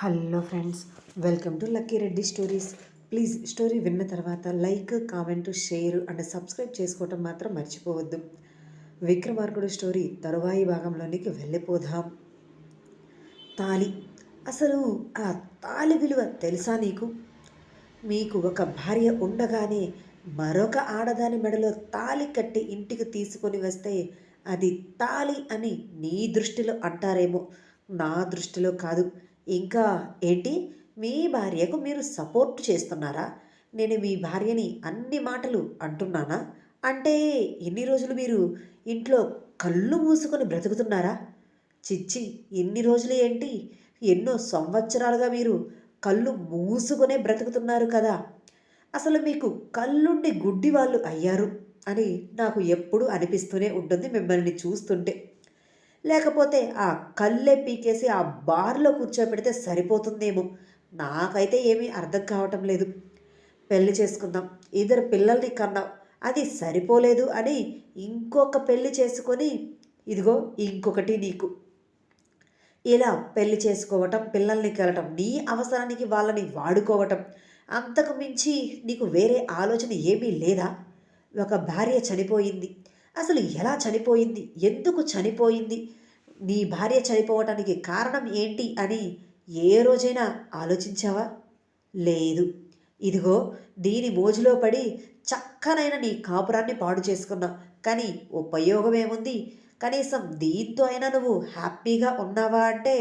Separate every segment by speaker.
Speaker 1: Hello friends welcome to Lucky Reddy stories. Please story విన్న తర్వాత like comment share and subscribe చేసుకోవటం మాత్రం మర్చిపోవద్దు. విక్రమార్కుడు స్టోరీ తరువాయి భాగంలోనికి వెళ్ళిపోదాం. తాలి అసలు ఆ తాలి విలువ తెలుసా నీకు? మీకు ఒక భార్య ఉండగానే మరొక ఆడదాని మెడలో తాలి కట్టి ఇంటికి తీసుకొని వస్తే అది తాలి అని నీ దృష్టిలో అంటారేమో? నా దృష్టిలో కాదు. ఇంకా ఏంటి? మీ భార్యకు మీరు సపోర్ట్ చేస్తున్నారా? నేను మీ భార్యని అన్ని మాటలు అంటున్నానా? అంటే ఎన్ని రోజులు మీరు ఇంట్లో కళ్ళు మూసుకొని బ్రతుకుతున్నారా? చిచ్చి ఎన్ని రోజులు ఏంటి? ఎన్నో సంవత్సరాలుగా మీరు కళ్ళు మూసుకొనే బ్రతుకుతున్నారు కదా. అసలు మీకు కళ్ళుండి గుడ్డి వాళ్ళు అయ్యారు అని నాకు ఎప్పుడు అనిపిస్తూనే ఉంటుంది మిమ్మల్ని చూస్తుంటే. లేకపోతే ఆ కళ్ళే పీకేసి ఆ బార్లో కూర్చోబెడితే సరిపోతుందేమో. నాకైతే ఏమీ అర్థం కావటం లేదు. పెళ్ళి చేసుకుందాం. ఇద్దరు పిల్లల్ని కన్నాం. అది సరిపోలేదు అని ఇంకొక పెళ్ళి చేసుకొని ఇదిగో ఇంకొకటి నీకు. ఇలా పెళ్ళి చేసుకోవటం పిల్లల్ని కలటం నీ అవసరానికి వాళ్ళని వాడుకోవటం అంతకు మించి నీకు వేరే ఆలోచన ఏమీ లేదా? ఒక భార్య చనిపోయింది. అసలు ఎలా చనిపోయింది? ఎందుకు చనిపోయింది? నీ భార్య చనిపోవటానికి కారణం ఏంటి అని ఏ రోజైనా ఆలోచించావా? లేదు. ఇదిగో దీని మోజులో పడి చక్కనైన నీ కాపురాన్ని పాడు చేసుకున్నావు. కానీ ఉపయోగం ఏముంది? కనీసం దీంతో అయినా నువ్వు హ్యాపీగా ఉన్నావా అంటే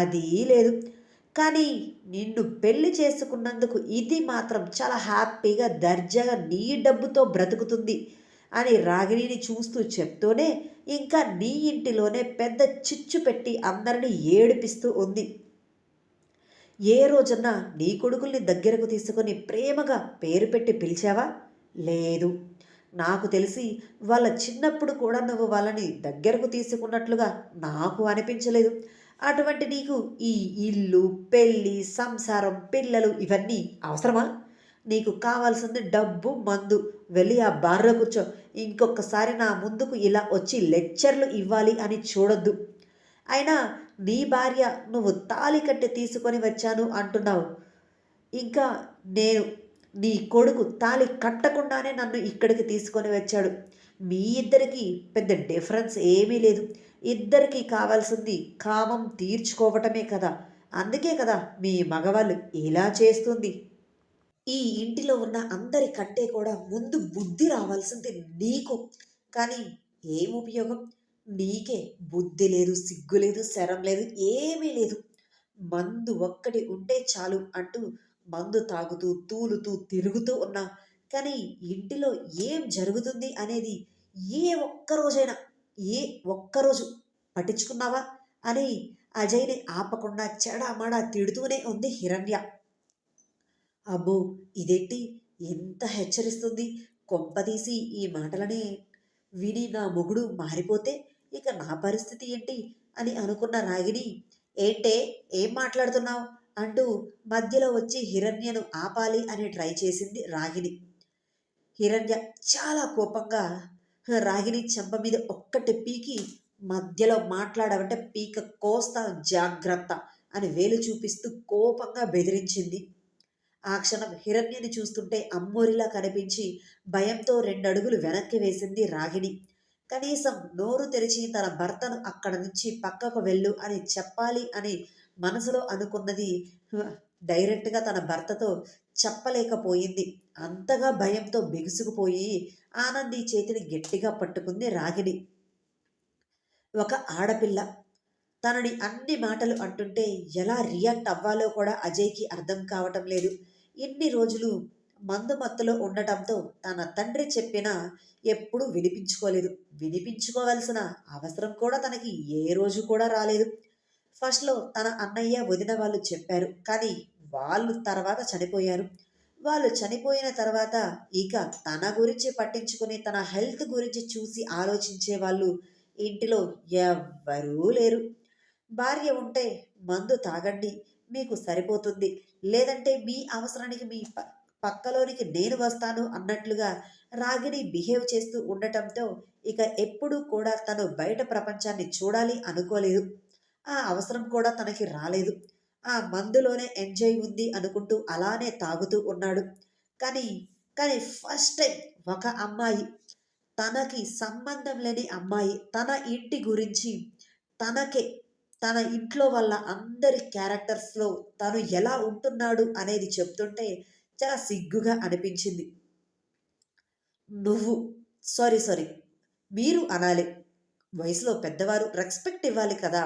Speaker 1: అది లేదు. కానీ నిన్ను పెళ్ళి చేసుకున్నందుకు ఇది మాత్రం చాలా హ్యాపీగా దర్జాగా నీ డబ్బుతో బ్రతుకుతుంది. అని రాగిణిని చూస్తూ చెప్తూనే ఇంకా నీ ఇంటిలోనే పెద్ద చిచ్చు పెట్టి అందరినీ ఏడిపిస్తూ ఉంది. ఏ రోజన్నా నీ కొడుకుల్ని దగ్గరకు తీసుకొని ప్రేమగా పేరు పెట్టి పిలిచావా? లేదు. నాకు తెలిసి వాళ్ళ చిన్నప్పుడు కూడా నువ్వు వాళ్ళని దగ్గరకు తీసుకున్నట్లుగా నాకు అనిపించలేదు. అటువంటి నీకు ఈ ఇల్లు పెళ్ళి సంసారం పిల్లలు ఇవన్నీ అవసరమా? నీకు కావాల్సింది డబ్బు మందు. వెళ్ళి ఆ బార్లో కూర్చో. ఇంకొకసారి నా ముందుకు ఇలా వచ్చి లెక్చర్లు ఇవ్వాలి అని చూడొద్దు. అయినా నీ భార్య నువ్వు తాలి కట్టి తీసుకొని వచ్చాను అంటున్నావు. ఇంకా నేను నీ కొడుకు తాలి కట్టకుండానే నన్ను ఇక్కడికి తీసుకొని వచ్చాడు. మీ ఇద్దరికి పెద్ద డిఫరెన్స్ ఏమీ లేదు. ఇద్దరికి కావాల్సింది కామం తీర్చుకోవటమే కదా. అందుకే కదా మీ మగవాళ్ళు ఇలా చేస్తుంది. ఈ ఇంటిలో ఉన్న అందరికంటే కూడా ముందు బుద్ధి రావాల్సింది నీకు. కానీ ఏం ఉపయోగం? నీకే బుద్ధి లేదు సిగ్గు లేదు శరం లేదు ఏమీ లేదు. మందు ఒక్కటి ఉంటే చాలు అంటూ మందు తాగుతూ తూలుతూ తిరుగుతూ ఉన్నా. కానీ ఇంటిలో ఏం జరుగుతుంది అనేది ఏ ఒక్కరోజైనా ఏ ఒక్కరోజు పట్టించుకున్నావా? అని అజయ్ని ఆపకుండా చెడామడా తిడుతూనే ఉంది హిరణ్య. అబ్బో ఇదేంటి? ఎంత హెచ్చరిస్తుంది. కొంపదీసి ఈ మాటలని విని నా మొగుడు మారిపోతే ఇక నా పరిస్థితి ఏంటి అని అనుకున్న రాగిణి ఏంటే ఏం మాట్లాడుతున్నావు? అంటూ మధ్యలో వచ్చి హిరణ్యను ఆపాలి అని ట్రై చేసింది రాగిణి. హిరణ్య చాలా కోపంగా రాగిణి చెంప మీద ఒక్కటి పీకి మధ్యలో మాట్లాడమంటే పీక కోస్తా జాగ్రత్త అని వేలు చూపిస్తూ కోపంగా బెదిరించింది. ఆ క్షణం హిరణ్యని చూస్తుంటే అమ్మోరిలా కనిపించి భయంతో రెండడుగులు వెనక్కి వేసింది రాగిణి. కనీసం నోరు తెరిచి తన భర్తను అక్కడ నుంచి పక్కకు వెళ్ళు అని చెప్పాలి అని మనసులో అనుకున్నది డైరెక్ట్గా తన భర్తతో చెప్పలేకపోయింది. అంతగా భయంతో బిగుసుకుపోయి ఆనంది చేతిని గట్టిగా పట్టుకుంది రాగిణి. ఒక ఆడపిల్ల. తనని అన్ని మాటలు అంటుంటే ఎలా రియాక్ట్ అవ్వాలో కూడా అజయ్కి అర్థం కావటం లేదు. ఇన్ని రోజులు మందు మత్తులో ఉండటంతో తన తండ్రి చెప్పిన ఎప్పుడూ వినిపించుకోలేదు. వినిపించుకోవాల్సిన అవసరం కూడా తనకి ఏ రోజు కూడా రాలేదు. ఫస్ట్లో తన అన్నయ్య వదిన వాళ్ళు చెప్పారు. కానీ వాళ్ళు తర్వాత చనిపోయారు. వాళ్ళు చనిపోయిన తర్వాత ఇక తన గురించి పట్టించుకుని తన హెల్త్ గురించి చూసి ఆలోచించే వాళ్ళు ఇంటిలో ఎవ్వరూ లేరు. భార్య ఉంటే మందు తాగండి మీకు సరిపోతుంది. లేదంటే మీ అవసరానికి మీ పక్కలోనికి నేను వస్తాను అన్నట్లుగా రాగిణి బిహేవ్ చేస్తూ ఉండటంతో ఇక ఎప్పుడూ కూడా తను బయట ప్రపంచాన్ని చూడాలి అనుకోలేదు. ఆ అవసరం కూడా తనకి రాలేదు. ఆ మందులోనే ఎంజాయ్ ఉంది అనుకుంటూ అలానే తాగుతూ ఉన్నాడు. కానీ కానీ ఫస్ట్ టైం ఒక అమ్మాయి తనకి సంబంధం లేని అమ్మాయి తన ఇంటి గురించి తనకే తన ఇంట్లో వాళ్ళ అందరి క్యారెక్టర్స్లో తను ఎలా ఉంటున్నాడు అనేది చెప్తుంటే చాలా సిగ్గుగా అనిపించింది. నువ్వు సారీ సారీ మీరు అనాలి. వయసులో పెద్దవారు రెస్పెక్ట్ ఇవ్వాలి కదా.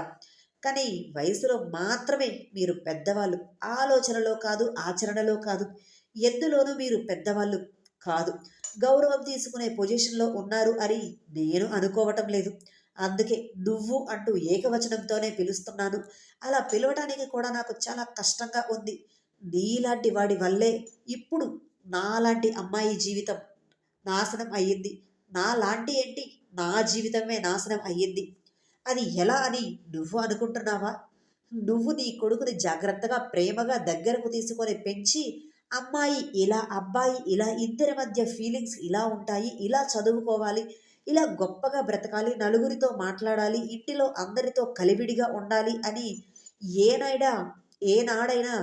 Speaker 1: కానీ వయసులో మాత్రమే మీరు పెద్దవాళ్ళు. ఆలోచనలో కాదు ఆచరణలో కాదు. ఎందులోనూ మీరు పెద్దవాళ్ళు కాదు. గౌరవం తీసుకునే పొజిషన్లో ఉన్నారు అని నేను అనుకోవటం లేదు. అందుకే నువ్వు అంటూ ఏకవచనంతోనే పిలుస్తున్నాను. అలా పిలవడానికి కూడా నాకు చాలా కష్టంగా ఉంది. నీలాంటి వాడి వల్లే ఇప్పుడు నాలాంటి అమ్మాయి జీవితం నాశనం అయ్యింది. నాలాంటి ఏంటి? నా జీవితమే నాశనం అయ్యింది. అది ఎలా అని నువ్వు అనుకుంటున్నావా? నువ్వు నీ కొడుకుని జాగ్రత్తగా ప్రేమగా దగ్గరకు తీసుకొని పెంచి అమ్మాయి ఇలా అబ్బాయి ఇలా ఇద్దరి మధ్య ఫీలింగ్స్ ఇలా ఉంటాయి ఇలా చదువుకోవాలి ఇలా గొప్పగా బ్రతకాలి నలుగురితో మాట్లాడాలి ఇంటిలో అందరితో కలివిడిగా ఉండాలి అని ఏనైనా ఏనాడైనా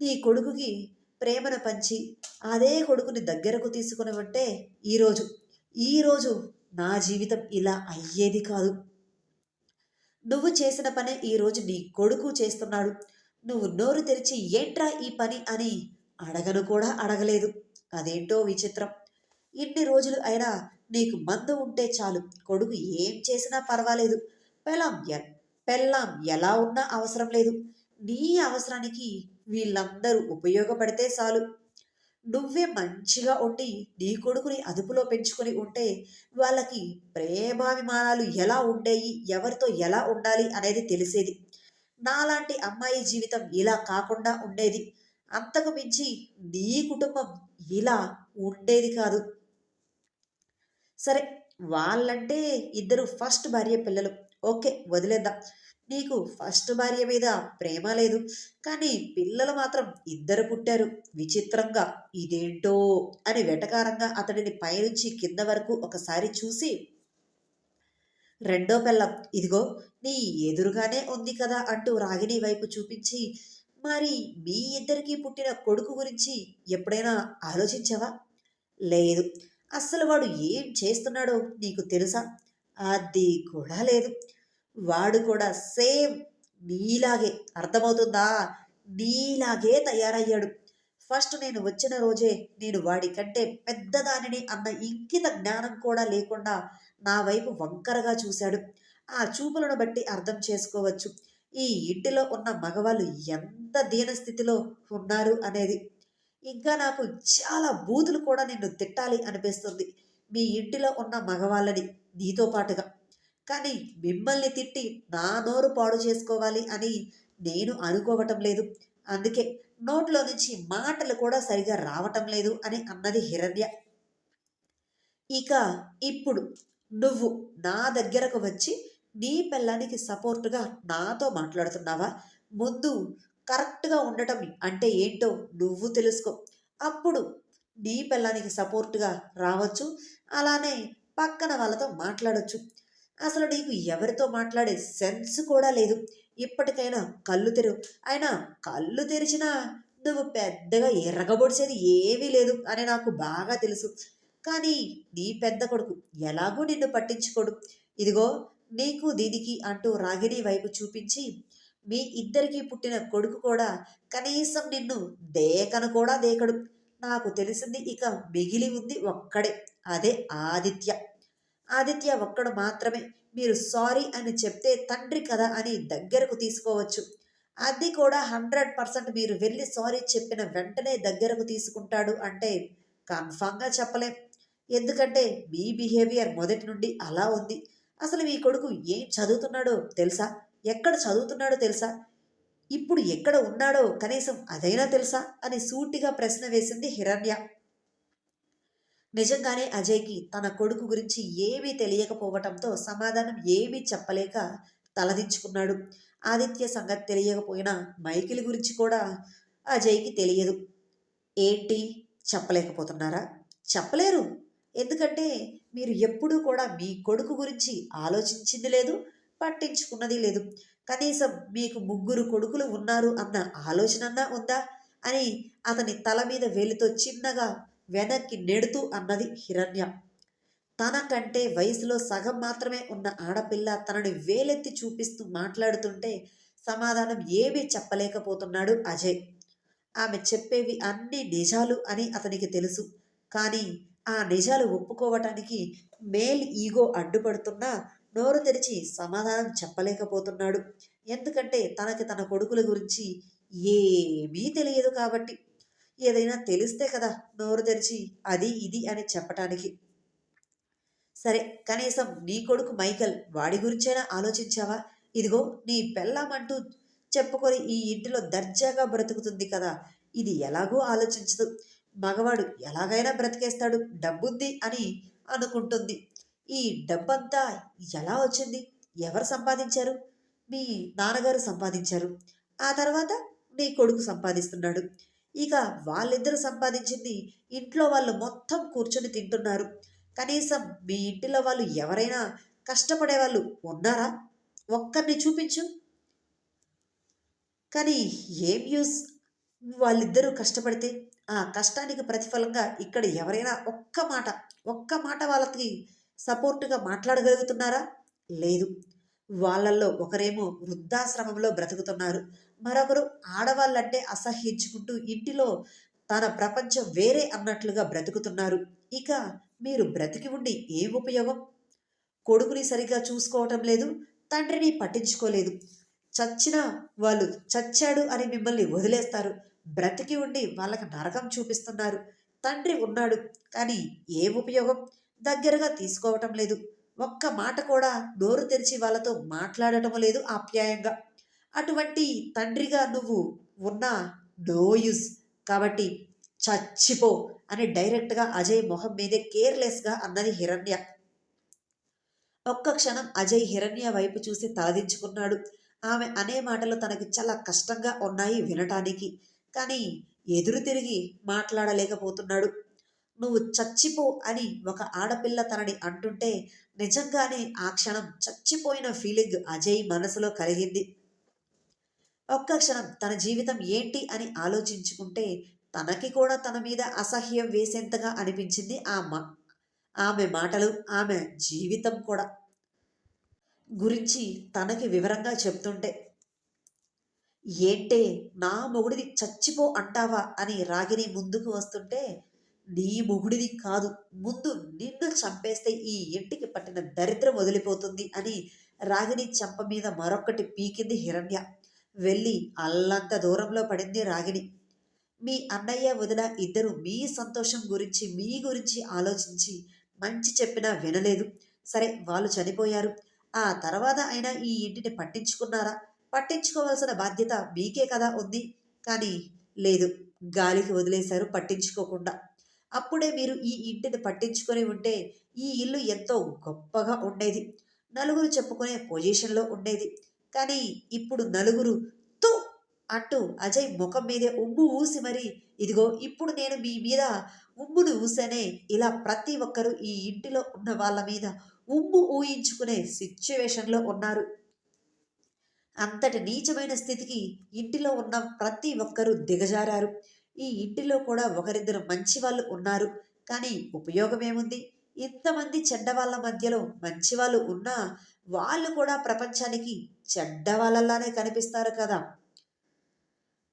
Speaker 1: నీ కొడుకుకి ప్రేమను పంచి అదే కొడుకుని దగ్గరకు తీసుకుని ఉంటే ఈరోజు ఈరోజు నా జీవితం ఇలా అయ్యేది కాదు. నువ్వు చేసిన పనే ఈరోజు నీ కొడుకు చేస్తున్నాడు. నువ్వు నోరు తెరిచి ఏంట్రా ఈ పని అని అడగను కూడా అడగలేదు. అదేంటో విచిత్రం. ఇన్ని రోజులు అయినా నీకు మందు ఉంటే చాలు. కొడుకు ఏం చేసినా పర్వాలేదు. పెళ్ళాం ఎ- పెళ్ళాం ఎలా ఉన్నా అవసరం లేదు. నీ అవసరానికి వీళ్ళందరూ ఉపయోగపడితే చాలు. నువ్వే మంచిగా ఉండి నీ కొడుకుని అదుపులో పెంచుకొని ఉంటే వాళ్ళకి ప్రేమాభిమానాలు ఎలా ఉండేవి ఎవరితో ఎలా ఉండాలి అనేది తెలిసేది. నాలాంటి అమ్మాయి జీవితం ఇలా కాకుండా ఉండేది. అంతకు మించి నీ కుటుంబం ఇలా ఉండేది కాదు. సరే వాళ్ళంటే ఇద్దరు ఫస్ట్ భార్య పిల్లలు. ఓకే వదిలేద్దాం. నీకు ఫస్ట్ భార్య మీద ప్రేమ లేదు. కానీ పిల్లలు మాత్రం ఇద్దరు పుట్టారు. విచిత్రంగా ఇదేంటో అని వెటకారంగా అతడిని పైనుంచి కింద వరకు ఒకసారి చూసి రెండో పిల్లం ఇదిగో నీ ఎదురుగానే ఉంది కదా అంటూ రాగిణి వైపు చూపించి మరి మీ ఇద్దరికీ పుట్టిన కొడుకు గురించి ఎప్పుడైనా ఆలోచించావా? లేదు అస్సలు వాడు ఏం చేస్తున్నాడో నీకు తెలుసా? అది కూడా లేదు. వాడు కూడా సేమ్ నీలాగే అర్థమవుతుందా? నీలాగే తయారయ్యాడు. ఫస్ట్ నేను వచ్చిన రోజే నేను వాడి కంటే పెద్దదానిని అన్న ఇంకిత జ్ఞానం కూడా లేకుండా నా వైపు వంకరగా చూశాడు. ఆ చూపులను బట్టి అర్థం చేసుకోవచ్చు. ఈ ఇంటిలో ఉన్న మగవాళ్ళు ఎంత దీనస్థితిలో ఉన్నారు అనేది. ఇంకా నాకు చాలా బూతులు కూడా నిన్ను తిట్టాలి అనిపిస్తుంది. మీ ఇంటిలో ఉన్న మగవాళ్ళని నీతో పాటుగా. కానీ మిమ్మల్ని తిట్టి నా నోరు పాడు చేసుకోవాలి అని నేను అనుకోవటం లేదు. అందుకే నోట్లో నుంచి మాటలు కూడా సరిగా రావటం లేదు అని అన్నది హిరణ్య. ఇక ఇప్పుడు నువ్వు నా దగ్గరకు వచ్చి నీ పిల్లానికి సపోర్టుగా నాతో మాట్లాడుతున్నావా? ముందు కరెక్ట్గా ఉండటం అంటే ఏంటో నువ్వు తెలుసుకో. అప్పుడు నీ పిల్లానికి సపోర్ట్గా రావచ్చు అలానే పక్కన వాళ్ళతో మాట్లాడచ్చు. అసలు నీకు ఎవరితో మాట్లాడే సెన్స్ కూడా లేదు. ఇప్పటికైనా కళ్ళు తెరు. అయినా కళ్ళు తెరిచినా నువ్వు పెద్దగా ఎర్రగబొడిచేది ఏమీ లేదు అని నాకు బాగా తెలుసు. కానీ నీ పెద్ద కొడుకు ఎలాగూ నిన్ను పట్టించుకోడు. ఇదిగో నీకు దీనికి అంటూ రాగిణి వైపు చూపించి మీ ఇద్దరికి పుట్టిన కొడుకు కూడా కనీసం నిన్ను దేకను కూడా దేకడు. నాకు తెలిసింది ఇక మిగిలి ఉంది ఒక్కడే అదే ఆదిత్య. ఆదిత్య ఒక్కడు మాత్రమే. మీరు సారీ అని చెప్తే తండ్రి కదా అని దగ్గరకు తీసుకోవచ్చు. అది కూడా హండ్రెడ్ పర్సెంట్ మీరు వెళ్ళి సారీ చెప్పిన వెంటనే దగ్గరకు తీసుకుంటాడు అంటే కన్ఫామ్గా చెప్పలేం. ఎందుకంటే మీ బిహేవియర్ మొదటి నుండి అలా ఉంది. అసలు మీ కొడుకు ఏం చదువుతున్నాడో తెలుసా? ఎక్కడ చదువుతున్నాడో తెలుసా? ఇప్పుడు ఎక్కడ ఉన్నాడో కనీసం అదైనా తెలుసా? అని సూటిగా ప్రశ్న వేసింది హిరణ్య. నిజంగానే అజయ్కి తన కొడుకు గురించి ఏమీ తెలియకపోవటంతో సమాధానం ఏమీ చెప్పలేక తలదించుకున్నాడు. ఆదిత్య సంగతి తెలియకపోయినా మైకిల్ గురించి కూడా అజయ్కి తెలియదు. ఏంటి? చెప్పలేకపోతున్నారా? చెప్పలేరు. ఎందుకంటే మీరు ఎప్పుడూ కూడా మీ కొడుకు గురించి ఆలోచించింది లేదు పట్టించుకున్నది లేదు. కనీసం మీకు ముగ్గురు కొడుకులు ఉన్నారు అన్న ఆలోచనన్నా ఉందా? అని అతని తల మీద వేలితో చిన్నగా వెనక్కి నెడుతూ అన్నది హిరణ్య. తనకంటే వయసులో సగం మాత్రమే ఉన్న ఆడపిల్ల తనని వేలెత్తి చూపిస్తూ మాట్లాడుతుంటే సమాధానం ఏమీ చెప్పలేకపోతున్నాడు అజయ్. ఆమె చెప్పేవి అన్ని నిజాలు అని అతనికి తెలుసు. కానీ ఆ నిజాలు ఒప్పుకోవటానికి మేల్ ఈగో అడ్డుపడుతున్నా నోరు తెరిచి సమాధానం చెప్పలేకపోతున్నాడు. ఎందుకంటే తనకి తన కొడుకుల గురించి ఏమీ తెలియదు కాబట్టి. ఏదైనా తెలిస్తే కదా నోరు తెరిచి అది ఇది అని చెప్పటానికి. సరే కనీసం నీ కొడుకు మైకల్ వాడి గురించైనా ఆలోచించావా? ఇదిగో నీ పెళ్ళామంటూ చెప్పుకొని ఈ ఇంటిలో దర్జాగా బ్రతుకుతుంది కదా. ఇది ఎలాగో ఆలోచించదు. మగవాడు ఎలాగైనా బ్రతికేస్తాడు. డబ్బుంది అని అనుకుంటుంది. ఈ డబ్బంతా ఎలా వచ్చింది? ఎవరు సంపాదించారు? మీ నాన్నగారు సంపాదించారు. ఆ తర్వాత నీ కొడుకు సంపాదిస్తున్నాడు. ఇక వాళ్ళిద్దరూ సంపాదించింది ఇంట్లో వాళ్ళు మొత్తం కూర్చొని తింటున్నారు. కనీసం మీ ఇంటిలో వాళ్ళు ఎవరైనా కష్టపడే వాళ్ళు ఉన్నారా? ఒక్కరిని చూపించు. కానీ ఏం యూస్? వాళ్ళిద్దరూ కష్టపడితే ఆ కష్టానికి ప్రతిఫలంగా ఇక్కడ ఎవరైనా ఒక్క మాట ఒక్క మాట వాళ్ళకి సపోర్టుగా మాట్లాడగలుగుతున్నారా? లేదు. వాళ్ళల్లో ఒకరేమో వృద్ధాశ్రమంలో బ్రతుకుతున్నారు. మరొకరు ఆడవాళ్ళంటే అసహ్యించుకుంటూ ఇంటిలో తన ప్రపంచం వేరే అన్నట్లుగా బ్రతుకుతున్నారు. ఇక మీరు బ్రతికి ఉండి ఏం ఉపయోగం? కొడుకుని సరిగా చూసుకోవటం లేదు తండ్రిని పట్టించుకోలేదు. చచ్చినా వాళ్ళు చచ్చాడు అని మిమ్మల్ని వదిలేస్తారు. బ్రతికి ఉండి వాళ్ళకి నరకం చూపిస్తున్నారు. తండ్రి ఉన్నాడు కానీ ఏ ఉపయోగం? దగ్గరగా తీసుకోవటం లేదు. ఒక్క మాట కూడా నోరు తెరిచి వాళ్ళతో మాట్లాడటం లేదు ఆప్యాయంగా. అటువంటి తండ్రిగా నువ్వు ఉన్న నో యూస్. కాబట్టి చచ్చిపో అని డైరెక్ట్గా అజయ్ మొహం మీదే కేర్లెస్గా అన్నది హిరణ్య. ఒక్క క్షణం అజయ్ హిరణ్య వైపు చూసి తలదించుకున్నాడు. ఆమె అనే మాటలు తనకి చాలా కష్టంగా ఉన్నాయి వినటానికి. కానీ ఎదురు తిరిగి మాట్లాడలేకపోతున్నాడు. నువ్వు చచ్చిపో అని ఒక ఆడపిల్ల తనని అంటుంటే నిజంగానే ఆ క్షణం చచ్చిపోయిన ఫీలింగ్ అజయ్ మనసులో కలిగింది. ఒక్క క్షణం తన జీవితం ఏంటి అని ఆలోచించుకుంటే తనకి కూడా తన మీద అసహ్యం వేసేంతగా అనిపించింది ఆ మా ఆమె మాటలు ఆమె జీవితం కూడా గురించి తనకి వివరంగా చెప్తుంటే ఏంటే నా మొగుడిది చచ్చిపో అంటావా? అని రాగిని ముందుకు వస్తుంటే నీ మొగుడిది కాదు. ముందు నిన్ను చంపేస్తే ఈ ఇంటికి పట్టిన దరిద్రం వదిలిపోతుంది అని రాగిని చెంప మీద మరొక్కటి పీకింది హిరణ్య. వెళ్ళి అల్లంత దూరంలో పడింది రాగిని. మీ అన్నయ్య వదిన ఇద్దరు మీ సంతోషం గురించి మీ గురించి ఆలోచించి మంచి చెప్పినా వినలేదు. సరే వాళ్ళు చనిపోయారు. ఆ తర్వాత అయినా ఈ ఇంటిని పట్టించుకున్నారా? పట్టించుకోవాల్సిన బాధ్యత మీకే కదా ఉంది. కానీ లేదు గాలికి వదిలేశారు పట్టించుకోకుండా. అప్పుడే మీరు ఈ ఇంటిని పట్టించుకొని ఉంటే ఈ ఇల్లు ఎంతో గొప్పగా ఉండేది. నలుగురు చెప్పుకునే పొజిషన్లో ఉండేది. కానీ ఇప్పుడు నలుగురు తూ అంటూ అజయ్ ముఖం మీదే ఉమ్ము ఊసి మరి ఇదిగో ఇప్పుడు నేను మీ మీద ఉమ్మును ఊసానే ఇలా ప్రతి ఒక్కరూ ఈ ఇంటిలో ఉన్న వాళ్ళ మీద ఉమ్ము ఊహించుకునే సిచ్యువేషన్లో ఉన్నారు. అంతటి నీచమైన స్థితికి ఇంటిలో ఉన్న ప్రతి ఒక్కరూ దిగజారారు. ఈ ఇంటిలో కూడా ఒకరిద్దరు మంచి వాళ్ళు ఉన్నారు. కానీ ఉపయోగం ఏముంది? ఇంతమంది చెడ్డవాళ్ళ మధ్యలో మంచి వాళ్ళు ఉన్నా వాళ్ళు కూడా ప్రపంచానికి చెడ్డవాళ్ళలానే కనిపిస్తారు కదా.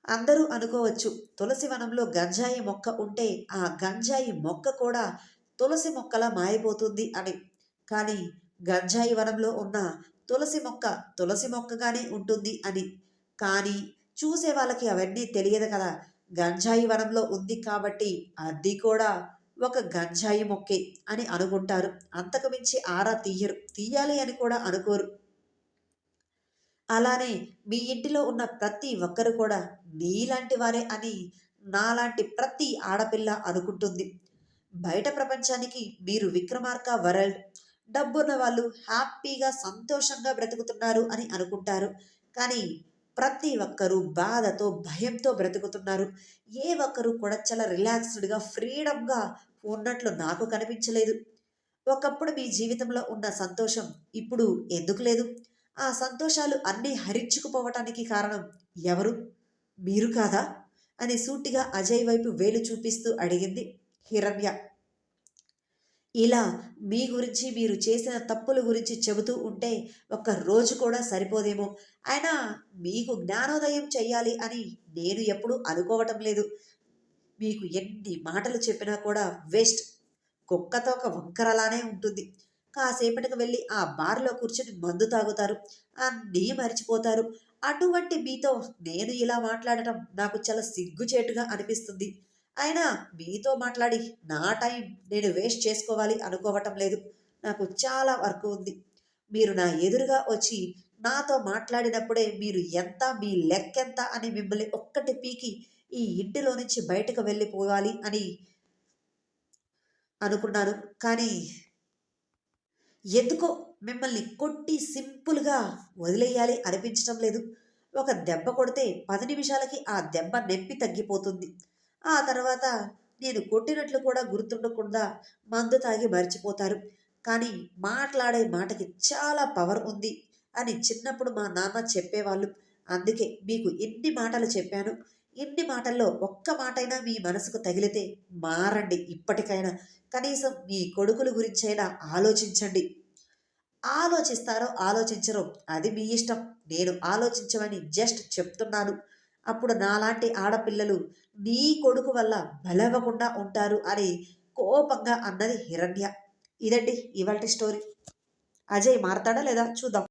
Speaker 1: అందరూ అనుకోవచ్చు తులసి వనంలో గంజాయి మొక్క ఉంటే ఆ గంజాయి మొక్క కూడా తులసి మొక్కలా మారిపోతుంది అని. కానీ గంజాయి వనంలో ఉన్న తులసి మొక్క తులసి మొక్కగానే ఉంటుంది అని. కానీ చూసే వాళ్ళకి అవన్నీ తెలియదు కదా. గంజాయి వనంలో ఉంది కాబట్టి అది కూడా ఒక గంజాయి మొక్కే అని అనుకుంటారు. అంతకుమించి ఆరా తీయరు. తీయాలి అని కూడా అనుకోరు. అలానే మీ ఇంటిలో ఉన్న ప్రతి ఒక్కరు కూడా నీలాంటి వారే అని నాలాంటి ప్రతి ఆడపిల్ల అనుకుంటుంది. బయట ప్రపంచానికి మీరు విక్రమార్క వరల్డ్. డబ్బున్న వాళ్ళు హ్యాపీగా సంతోషంగా బ్రతుకుతున్నారు అని అనుకుంటారు. కానీ ప్రతి ఒక్కరూ బాధతో భయంతో బ్రతుకుతున్నారు. ఏ ఒక్కరు కూడా చాలా రిలాక్స్డ్గా ఫ్రీడమ్గా ఉన్నట్లు నాకు కనిపించలేదు. ఒకప్పుడు మీ జీవితంలో ఉన్న సంతోషం ఇప్పుడు ఎందుకు లేదు? ఆ సంతోషాలు అన్నీ హరించుకుపోవటానికి కారణం ఎవరు? మీరు కాదా? అని సూటిగా అజయ్ వైపు వేలు చూపిస్తూ అడిగింది హిరణ్య. ఇలా మీ గురించి మీరు చేసిన తప్పుల గురించి చెబుతూ ఉంటే ఒక్క రోజు కూడా సరిపోదేమో. అయినా మీకు జ్ఞానోదయం చెయ్యాలి అని నేను ఎప్పుడూ అనుకోవటం లేదు. మీకు ఎన్ని మాటలు చెప్పినా కూడా వేస్ట్. కుక్కతో ఒక వంకరలానే ఉంటుంది. కాసేపటికి వెళ్ళి ఆ బార్లో కూర్చొని మందు తాగుతారు. అన్నీ మర్చిపోతారు. అటువంటి మీతో నేను ఇలా మాట్లాడటం నాకు చాలా సిగ్గుచేటుగా అనిపిస్తుంది. అయినా మీతో మాట్లాడి నా టైం నేను వేస్ట్ చేసుకోవాలి అనుకోవటం లేదు. నాకు చాలా వర్క్ ఉంది. మీరు నా ఎదురుగా వచ్చి నాతో మాట్లాడినప్పుడే మీరు ఎంత మీ లెక్కెంత అని మిమ్మల్ని ఒక్కటి పీకి ఈ ఇంటిలో నుంచి బయటకు వెళ్ళిపోవాలి అని అనుకున్నాను. కానీ ఎందుకో మిమ్మల్ని కొట్టి సింపుల్గా వదిలేయాలి అనిపించడం లేదు. ఒక దెబ్బ కొడితే పది నిమిషాలకి ఆ దెబ్బ నొప్పి తగ్గిపోతుంది. ఆ తర్వాత నేను కొట్టినట్లు కూడా గుర్తుండకుండా మందు తాగి మర్చిపోతారు. కానీ మాట్లాడే మాటకి చాలా పవర్ ఉంది అని చిన్నప్పుడు మా నాన్న చెప్పేవాళ్ళు. అందుకే మీకు ఎన్ని మాటలు చెప్పాను. ఇన్ని మాటల్లో ఒక్క మాటైనా మీ మనసుకు తగిలితే మారండి ఇప్పటికైనా. కనీసం మీ కొడుకుల గురించైనా ఆలోచించండి. ఆలోచిస్తారో ఆలోచించరో అది మీ ఇష్టం. నేను ఆలోచించమని జస్ట్ చెప్తున్నాను. అప్పుడు నాలాంటి ఆడపిల్లలు నీ కొడుకు వల్ల బలవకుండా ఉంటారు అని కోపంగా అన్నది హిరణ్య. ఇదండి ఇవాళ స్టోరీ. అజయ్ మారతాడా లేదా చూద్దాం.